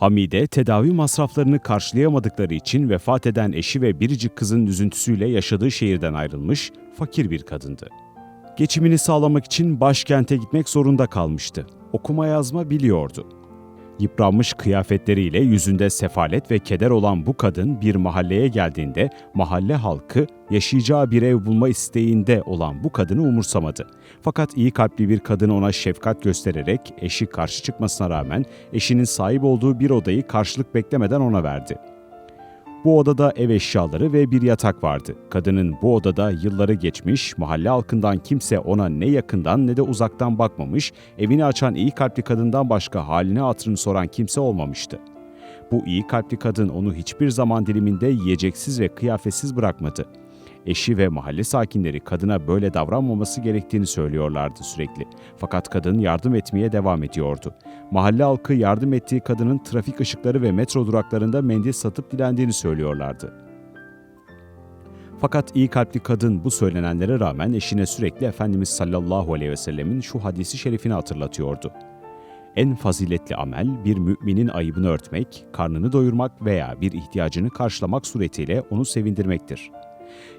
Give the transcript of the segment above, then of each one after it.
Hamide, tedavi masraflarını karşılayamadıkları için vefat eden eşi ve biricik kızın üzüntüsüyle yaşadığı şehirden ayrılmış, fakir bir kadındı. Geçimini sağlamak için başkente gitmek zorunda kalmıştı. Okuma yazma biliyordu. Yıpranmış kıyafetleriyle yüzünde sefalet ve keder olan bu kadın bir mahalleye geldiğinde mahalle halkı yaşayacağı bir ev bulma isteğinde olan bu kadını umursamadı. Fakat iyi kalpli bir kadın ona şefkat göstererek eşi karşı çıkmasına rağmen eşinin sahip olduğu bir odayı karşılık beklemeden ona verdi. Bu odada ev eşyaları ve bir yatak vardı. Kadının bu odada yılları geçmiş, mahalle halkından kimse ona ne yakından ne de uzaktan bakmamış, evini açan iyi kalpli kadından başka haline hatırını soran kimse olmamıştı. Bu iyi kalpli kadın onu hiçbir zaman diliminde yiyeceksiz ve kıyafetsiz bırakmadı. Eşi ve mahalle sakinleri kadına böyle davranmaması gerektiğini söylüyorlardı sürekli. Fakat kadın yardım etmeye devam ediyordu. Mahalle halkı yardım ettiği kadının trafik ışıkları ve metro duraklarında mendil satıp dilendiğini söylüyorlardı. Fakat iyi kalpli kadın bu söylenenlere rağmen eşine sürekli Efendimiz sallallahu aleyhi ve sellemin şu hadisi şerifini hatırlatıyordu. En faziletli amel bir müminin ayıbını örtmek, karnını doyurmak veya bir ihtiyacını karşılamak suretiyle onu sevindirmektir.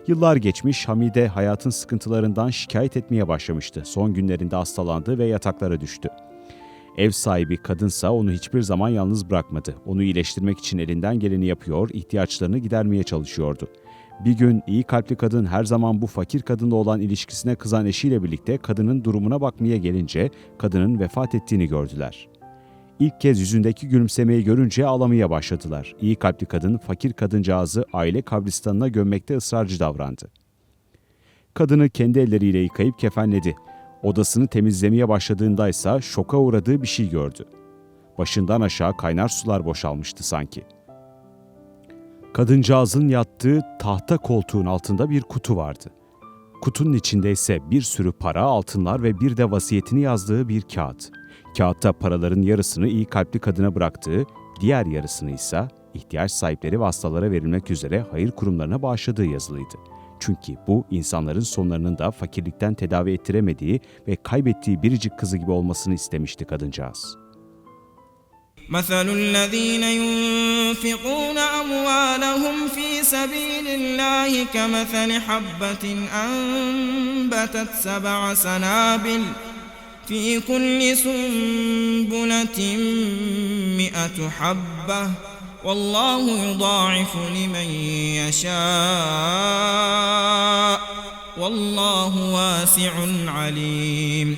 Yıllar geçmiş Hamide hayatın sıkıntılarından şikayet etmeye başlamıştı. Son günlerinde hastalandı ve yataklara düştü. Ev sahibi kadınsa onu hiçbir zaman yalnız bırakmadı. Onu iyileştirmek için elinden geleni yapıyor, ihtiyaçlarını gidermeye çalışıyordu. Bir gün iyi kalpli kadın her zaman bu fakir kadınla olan ilişkisine kızan eşiyle birlikte kadının durumuna bakmaya gelince kadının vefat ettiğini gördüler. İlk kez yüzündeki gülümsemeyi görünce ağlamaya başladılar. İyi kalpli kadın fakir kadıncağızı aile kabristanına gömmekte ısrarcı davrandı. Kadını kendi elleriyle yıkayıp kefenledi. Odasını temizlemeye başladığında ise şoka uğradığı bir şey gördü. Başından aşağı kaynar sular boşalmıştı sanki. Kadıncağızın yattığı tahta koltuğun altında bir kutu vardı. Kutunun içinde ise bir sürü para, altınlar ve bir de vasiyetini yazdığı bir kağıt. Kağıtta paraların yarısını iyi kalpli kadına bıraktığı, diğer yarısını ise ihtiyaç sahipleri ve hastalara verilmek üzere hayır kurumlarına bağışladığı yazılıydı. Çünkü bu insanların sonlarının da fakirlikten tedavi ettiremediği ve kaybettiği biricik kızı gibi olmasını istemişti kadıncağız. مثل الذين ينفقون أموالهم في سبيل الله كمثل حبة أنبتت سبع سنابل في كل سنبلة مئة حبة والله يضاعف لمن يشاء والله واسع عليم